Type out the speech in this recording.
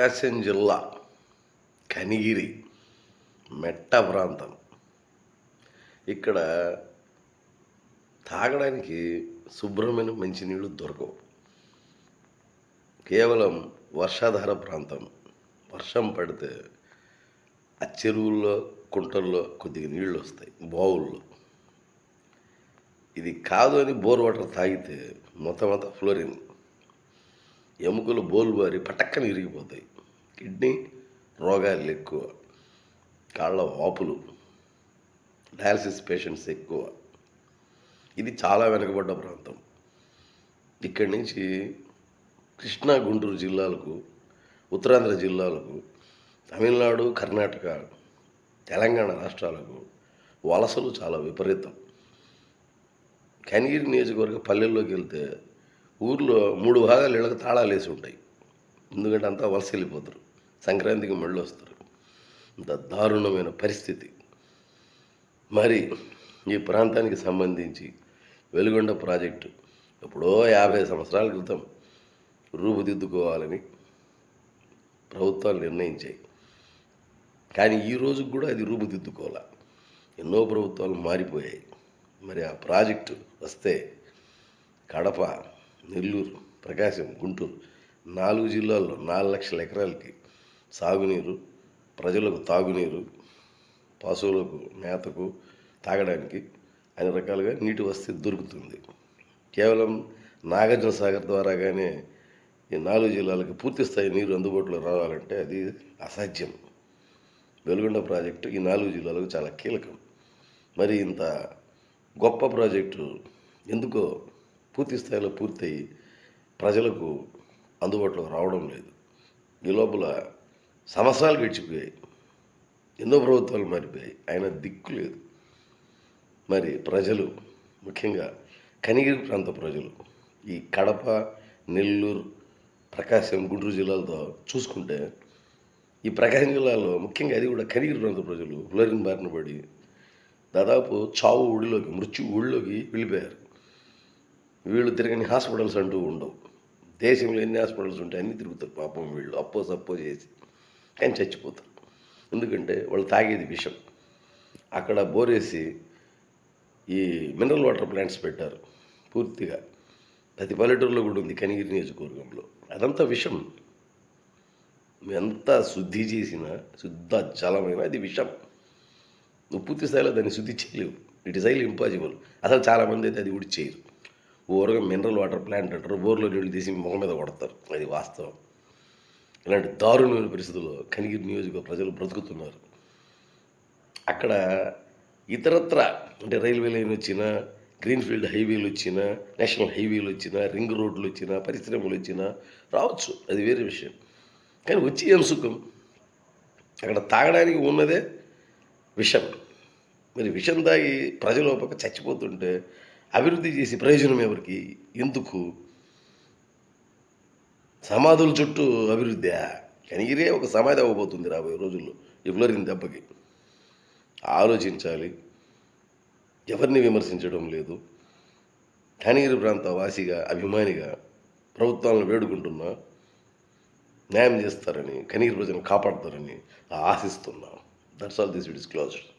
ప్రకాశం జిల్లా కనిగిరి మెట్ట ప్రాంతం. ఇక్కడ తాగడానికి శుభ్రమైన మంచినీళ్ళు దొరకవు. కేవలం వర్షాధార ప్రాంతం. వర్షం పడితే ఆ చెరువుల్లో కుంటల్లో కొద్దిగా నీళ్ళు వస్తాయి బావుల్లో ఇది కాదు అని బోర్ వాటర్ తాగితే మొత్తం అంతా ఫ్లోరిన్ ఎముకలు బోల్బారి పటక్కన ఇరిగిపోతాయి. కిడ్నీ రోగాలు ఎక్కువ. కాళ్ళ వాపులు. డయాలసిస్ పేషెంట్స్ ఎక్కువ. ఇది చాలా వెనుకబడ్డ ప్రాంతం. ఇక్కడి నుంచి కృష్ణా గుంటూరు జిల్లాలకు ఉత్తరాంధ్ర జిల్లాలకు తమిళనాడు కర్ణాటక తెలంగాణ రాష్ట్రాలకు వలసలు చాలా విపరీతం. కనిగిరి నియోజకవర్గ పల్లెల్లోకి వెళ్తే ఊర్లో మూడు భాగాలు ఇళ్ళకి తాళాలు వేసి ఉంటాయి. ఎందుకంటే అంతా వలస వెళ్ళిపోతారు సంక్రాంతికి మళ్ళీ వస్తారు. ఇంత దారుణమైన పరిస్థితి. మరి ఈ ప్రాంతానికి సంబంధించి వెలుగొండ ప్రాజెక్టు ఎప్పుడో యాభై సంవత్సరాల క్రితం రూపుదిద్దుకోవాలని ప్రభుత్వాలు నిర్ణయించాయి. కానీ ఈ రోజుకు కూడా అది రూపుదిద్దుకోవాలి. ఎన్నో ప్రభుత్వాలు మారిపోయాయి. మరి ఆ ప్రాజెక్టు వస్తే కడప నెల్లూరు ప్రకాశం గుంటూరు. నాలుగు జిల్లాల్లో నాలుగు లక్షల ఎకరాలకి సాగునీరు ప్రజలకు తాగునీరు పశువులకు మేతకు తాగడానికి అన్ని రకాలుగా నీటి వసతి దొరుకుతుంది. కేవలం నాగార్జున సాగర్ ద్వారాగానే ఈ నాలుగు జిల్లాలకు పూర్తి స్థాయి నీరు అందుబాటులో రావాలంటే అది అసాధ్యం. వెలుగొండ ప్రాజెక్టు ఈ నాలుగు జిల్లాలకు చాలా కీలకం. మరి ఇంత గొప్ప ప్రాజెక్టు ఎందుకో పూర్తి స్థాయిలో పూర్తయి ప్రజలకు అందుబాటులో రావడం లేదు. ఈ లోపల సంవత్సరాలు గడిచిపోయాయి. ఎన్నో ప్రభుత్వాలు మారిపోయాయి. ఆయన దిక్కు లేదు. మరి ప్రజలు ముఖ్యంగా కనిగిరి ప్రాంత ప్రజలు ఈ కడప నెల్లూరు ప్రకాశం గుంటూరు జిల్లాలతో చూసుకుంటే ఈ ప్రకాశం జిల్లాలో ముఖ్యంగా అది కూడా కనిగిరి ప్రాంత ప్రజలు ఫ్లోరిన్ బారిన పడి దాదాపు చావు ఊడిలోకి మృత్యు ఊళ్ళోకి వెళ్ళిపోయారు. వీళ్ళు తిరగని హాస్పిటల్స్ అంటూ ఉండవు. దేశంలో ఎన్ని హాస్పిటల్స్ ఉంటాయి అన్నీ తిరుగుతారు పాపం వీళ్ళు. అప్పో సప్పో చేసి కానీ చచ్చిపోతారు. ఎందుకంటే వాళ్ళు తాగేది విషం. అక్కడ బోరేసి ఈ మినరల్ వాటర్ ప్లాంట్స్ పెట్టారు పూర్తిగా. ప్రతి పల్లెటూరులో కూడా ఉంది కనిగిరి నియోజకవర్గంలో. అదంతా విషం. నువ్వు ఎంత శుద్ధి చేసినా శుద్ధ జలమైన అది విషం. నువ్వు పూర్తి స్థాయిలో దాన్ని శుద్ధి చేయలేవు. ఇట్ ఇస్ ఐల్ ఇంపాసిబుల్ అసలు చాలామంది అయితే అది కూడా చేయరు. ఓరగా మినరల్ వాటర్ ప్లాంట్ అంటారు. బోర్లో నీళ్ళు తీసి ముఖం మీద కొడతారు. అది వాస్తవం. ఇలాంటి దారుణమైన పరిస్థితుల్లో కనిగిరి నియోజక ప్రజలు బ్రతుకుతున్నారు. అక్కడ ఇతరత్ర అంటే రైల్వే లైన్ వచ్చినా గ్రీన్ఫీల్డ్ హైవేలు వచ్చినా నేషనల్ హైవేలు వచ్చినా రింగ్ రోడ్లు వచ్చినా పరిశ్రమలు వచ్చినా రావచ్చు. అది వేరే విషయం. కానీ వచ్చి ఏం సుఖం? అక్కడ తాగడానికి ఉన్నదే విషం. మరి విషం తాగి ప్రజలు ఒక చచ్చిపోతుంటే అభివృద్ధి చేసి ప్రయోజనం ఎవరికి? ఎందుకు? సమాధుల చుట్టూ అభివృద్ధి. కనిగిరే ఒక సమాధి అవ్వబోతుంది రాబోయే రోజుల్లో ఈ ఫ్లోరిన్ దెబ్బకి. ఆలోచించాలి. ఎవరిని విమర్శించడం లేదు. కనిగిరి ప్రాంత వాసిగా అభిమానిగా ప్రభుత్వాలను వేడుకుంటున్నా న్యాయం చేస్తారని కనిగిరి ప్రజలను కాపాడతారని ఆశిస్తున్నాం. That's all this it is closed